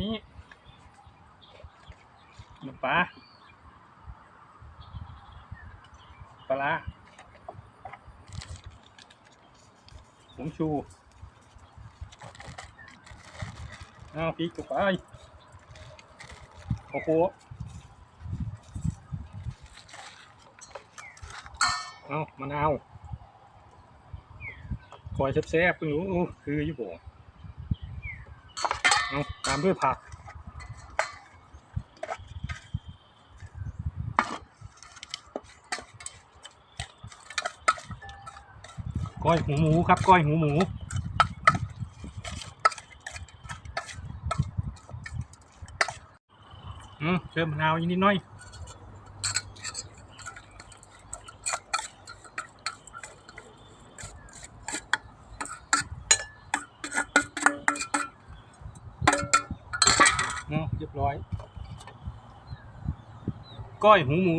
นี้น้ำปลาปลาผงชูเอาพริกลงไปโอ้โหเอามะนาวคอยแซ่บๆเพิ่งรู้อู้คืออยู่บ่ เอาตามด้วยผัก ก้อยหูหมูครับ ก้อยหูหมูอืมเติมมะนาวอีกนิดหน่อย เนาะเรียบร้อย ก้อยหูหมู